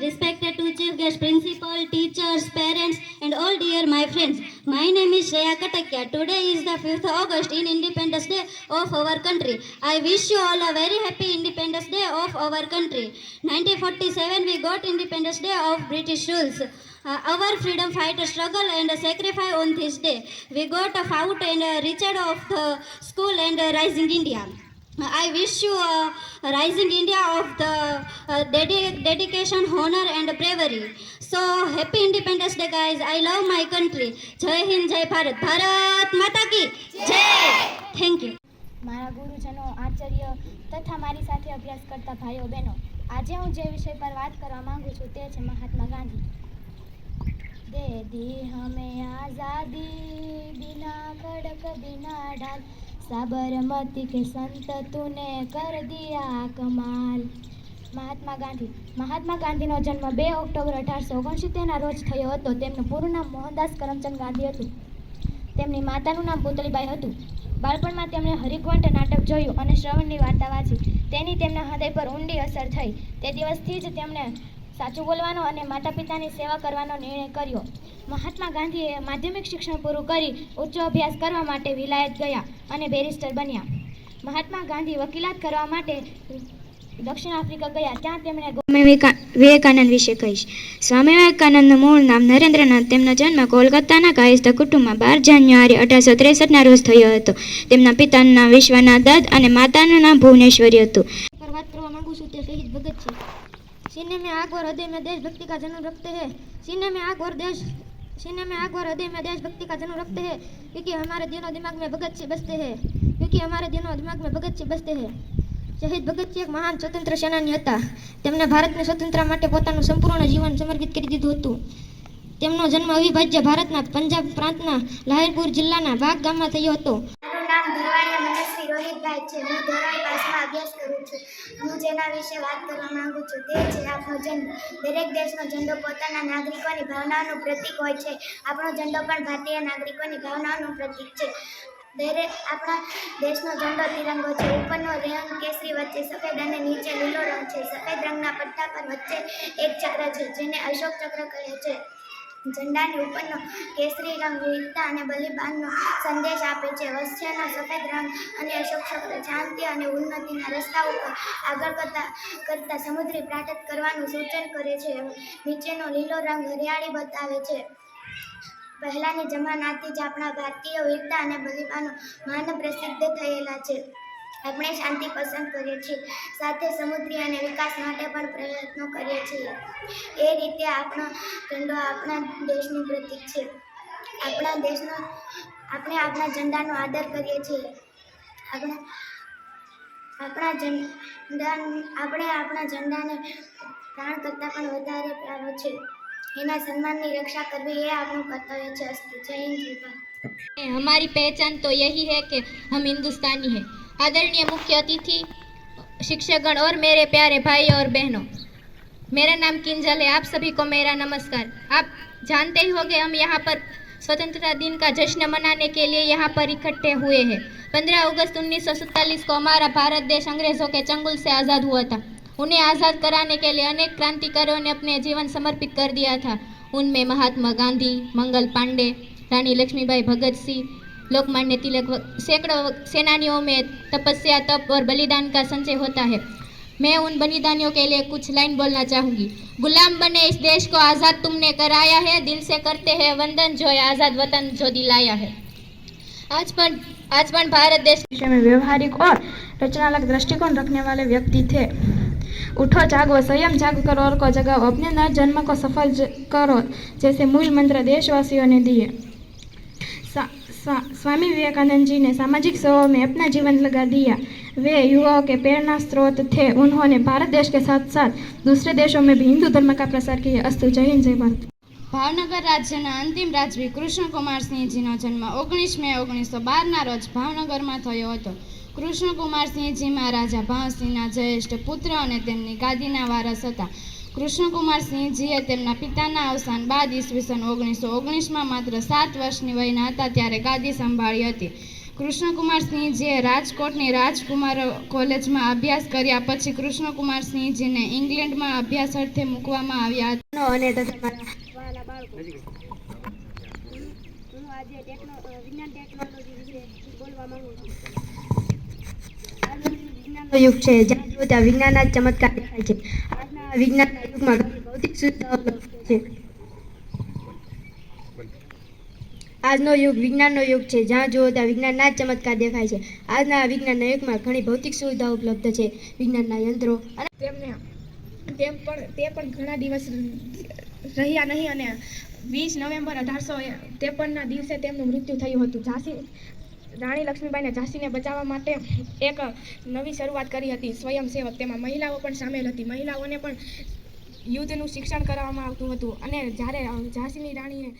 respected to chief guest, principal, teachers, parents, and all dear my friends. My name is Shreya Katakia. Today is the 5th August in Independence Day of our country. I wish you all a very happy Independence Day of our country. 1947 we got Independence Day of British rules. Uh, our freedom fighter struggle and sacrifice on this day. We got a fought and uh, reached of the school and uh, rising India. I wish you a rising India of the uh, dedi- dedication, honor, and bravery. So happy Independence Day, guys! I love my country. Jai Hind, Jai Bharat. Bharat Mata ki Jai. Thank you. મારા ગુરુજનો આચાર્ય તથા મારી સાથે અભ્યાસ કરતા ભાઈઓ બહેનો આજે હું જે વિષય પર વાત કરવા માંગુ છું તે છે મહાત્મા ગાંધી દે દી હમે આઝાદી બિના કડક બિના ઢાલ સાબરમતી કે સંત તુને કર દિયા કમાલ. મહાત્મા ગાંધી. મહાત્મા ગાંધીનો જન્મ બે ઓક્ટોબર અઢારસો ઓગણસિત્તેરના રોજ થયો હતો. તેમનું પૂરું નામ મોહનદાસ કરમચંદ ગાંધી હતું. તેમની માતાનું નામ પુતળીબાઈ હતું. બાળપણમાં તેમણે હરિકવંટ નાટક જોયું અને શ્રવણની વાર્તા વાંચી. તેની તેમના હૃદય પર ઊંડી અસર થઈ. તે દિવસથી જ તેમણે સાચું બોલવાનો અને માતા પિતાની સેવા કરવાનો નિર્ણય કર્યો. મહાત્મા ગાંધીએ માધ્યમિક શિક્ષણ પૂરું કરી ઉચ્ચ અભ્યાસ કરવા માટે વિલાયત ગયા. અને બેરિસ્ટર બન્યા. મહાત્મા ગાંધી વકીલાત કરવા માટે દક્ષિણ આફ્રિકા ગયા ત્યાં તેમણે સ્વામી વિવેકાનંદ વિશે કહીશ. સ્વામી વિવેકાનંદનું મૂળ નામ નરેન્દ્રનાથ. તેમનો જન્મ કોલકાતાના કાયસ્થ કુટુંબમાં બાર જાન્યુઆરી અઢારસો ત્રેસઠના રોજ થયો હતો. તેમના પિતાનું નામ વિશ્વનાથ દત્ત અને માતાનું નામ ભુવનેશ્વરી હતું. વાત કરવા માંગુ છું તે શહીદ ભગત છે. સીને મેં આગ ઓર હૃદય મેં દેશભક્તિ કા જન્મ રખતે હૈ. સીને મેં આગ ઓર દેશ सीने में आग और हृदय में देशभक्ति का जन्म रखते हैं क्योंकि हमारे दिनों दिमाग में भगत सिंह बसते हैं क्योंकि हमारे दिनों दिमाग में भगत सिंह बसते हैं શહીદ ભગતસિંહ એક મહાન સ્વતંત્ર સેનાની હતા તેમણે ભારતને સ્વતંત્ર માટે પોતાનું સંપૂર્ણ જીવન સમર્પિત કરી દીધું હતું તેમનો જન્મ અવિભાજ્ય ભારતના પંજાબ પ્રાંતના લાહેરપુર જિલ્લાના બાગ ગામમાં થયો હતો રોહિતભાઈ છે. હું ધોરણ પાસમાં અભ્યાસ કરું છું. હું જેના વિશે વાત કરવા માંગુ છું તે છે આપણો ઝંડો. દરેક દેશનો ઝંડો પોતાના નાગરિકોની ભાવનાઓનું પ્રતીક હોય છે. આપણો ઝંડો પણ ભારતીય નાગરિકોની ભાવનાઓનું પ્રતીક છે. દરેક આપણા દેશનો ઝંડો તિરંગો છે. ઉપરનો રંગ કેસરી વચ્ચે સફેદ અને નીચે લીલો રંગ છે. સફેદ રંગના પટ્ટા પર વચ્ચે એક ચક્ર છે, જેને અશોક ચક્ર કહે છે. ઝંડાની ઉપરનો કેસરી રંગ, વીરતા અને બલિદાનનો સંદેશ આપે છે. વચ્ચેનો સફેદ રંગ અને અશોક ચક્ર શાંતિ અને ઉન્નતિના રસ્તા ઉપર આગળ કરતા કરતા સમુદ્રી પ્રાટત કરવાનું સૂચન કરે છે. નીચેનો લીલો રંગ હરિયાળી બતાવે છે. પહેલાંની જમાનાથી જ આપણા ભારતીય વીરતા અને બલિદાનો માન પ્રસિદ્ધ થયેલા છે. આપણે શાંતિ પસંદ કરીએ છીએ. સાથે સમુદ્રી અને વિકાસ માટે પણ પ્રયત્નો કરીએ છીએ. એ રીતે આપણો ઝંડો આપણા દેશનું પ્રતિક છે. આપણા દેશનો, આપણે આપણા ઝંડાનો આદર કરીએ છીએ. આપણે, આપણા ઝંડા, આપણે આપણા ઝંડાને પ્રાણ કરતાં પણ વધારે પ્યારો છે. એના સન્માનની રક્ષા કરવી એ આપણું કર્તવ્ય છે અસ્તુ. જય હિન્દ હમારી પહેચાન તો યહી હૈ કે હમ હિન્દુસ્તાની હૈ. आदरणीय मुख्य अतिथि, शिक्षकगण और मेरे प्यारे भाई और बहनों, मेरा नाम किंजल है, आप सभी को मेरा नमस्कार। आप जानते ही होंगे, हम यहाँ पर स्वतंत्रता दिन का जश्न मनाने के लिए यहाँ पर इकट्ठे हुए हैं। पंद्रह अगस्त उन्नीस को हमारा भारत देश अंग्रेज़ों के चंगुल से आज़ाद हुआ था। उन्हें आज़ाद कराने के लिए अनेक क्रांतिकारियों ने अपने जीवन समर्पित कर दिया था। उनमें महात्मा गांधी, मंगल पांडे, रानी लक्ष्मीबाई भगत सिंह लोकमान्य तिलक सैकड़ों सेनानियों में तपस्या, तप और बलिदान का संचय होता है। मैं उन बलिदानियों के लिए कुछ लाइन बोलना चाहूँगी। गुलाम बने इस देश को आज़ाद तुमने कराया है, दिल से करते हैं वंदन, जो है आज़ाद वतन, जो दिलाया है। आज पर आज पर भारत देश विषय में व्यवहारिक और रचनात्मक दृष्टिकोण रखने वाले व्यक्ति थे। उठो, जागो संयम जाग करो और को जगाओ, अपने नए जन्म को सफल करो, जैसे मूल मंत्र देशवासियों ने दिए। स्वामी विवेकानंद जी ने सामाजिक सेवा में अपना जीवन लगा दिया वे युवाओं के प्रेरणा स्रोत थे उन्होंने भारत देश के साथ साथ दूसरे देशों में भी हिंदू धर्म का प्रसार किया अस्तु जय हिंद जय भारत ભાવનગર રાજ્યના અંતિમ રાજવી કૃષ્ણકુમારસિંહજીનો જન્મ ઓગણીસ મે ઓગણીસો બારના રોજ ભાવનગરમાં થયો હતો કૃષ્ણકુમારસિંહજી મહારાજા ભાવસિંહના જ્યેષ્ઠ પુત્ર અને તેમની ગાદીના વારસ હતા કૃષ્ણકુમારસિંહજીએ તેમના પિતાના અવસાન બાદ ઈસવીસન ઓગણીસો ઓગણીસમાં માત્ર સાત વર્ષની વયના હતા ત્યારે ગાદી સંભાળી હતી. કૃષ્ણકુમાર સિંહજીએ રાજકોટની રાજકુમાર કોલેજમાં અભ્યાસ કર્યા પછી કૃષ્ણકુમાર સિંહજીને ઇંગ્લેન્ડમાં અભ્યાસ અર્થે મૂકવામાં આવ્યા હતા. અને વિજ્ઞાન યુગ છે, જ્યાં વિજ્ઞાનના ચમત્કાર દેખાય છે. વિજ્ઞાનના યુગમાં ભૌતિક સુવિધાઓ ઉપલબ્ધ છે. આજનો યુગ વિજ્ઞાનનો યુગ છે. જ્યાં જુઓ ત્યાં વિજ્ઞાનના જ ચમત્કાર દેખાય છે. આજના વિજ્ઞાનના યુગમાં ઘણી ભૌતિક સુવિધાઓ ઉપલબ્ધ છે. વિજ્ઞાનના યંત્રો અને તેમને તેમ પણ તે પણ ઘણા દિવસ રહ્યા નહીં અને વીસ નવેમ્બર અઢારસો ત્રેપનના દિવસે તેમનું મૃત્યુ થયું હતું. ઝાંસી રાણી લક્ષ્મીબાઈને ઝાંસીને બચાવવા માટે એક નવી શરૂઆત કરી હતી. સ્વયંસેવક. તેમાં મહિલાઓ પણ સામેલ હતી. મહિલાઓને પણ યુદ્ધનું શિક્ષણ કરાવવામાં આવતું હતું અને જ્યારે ઝાંસીની રાણીએ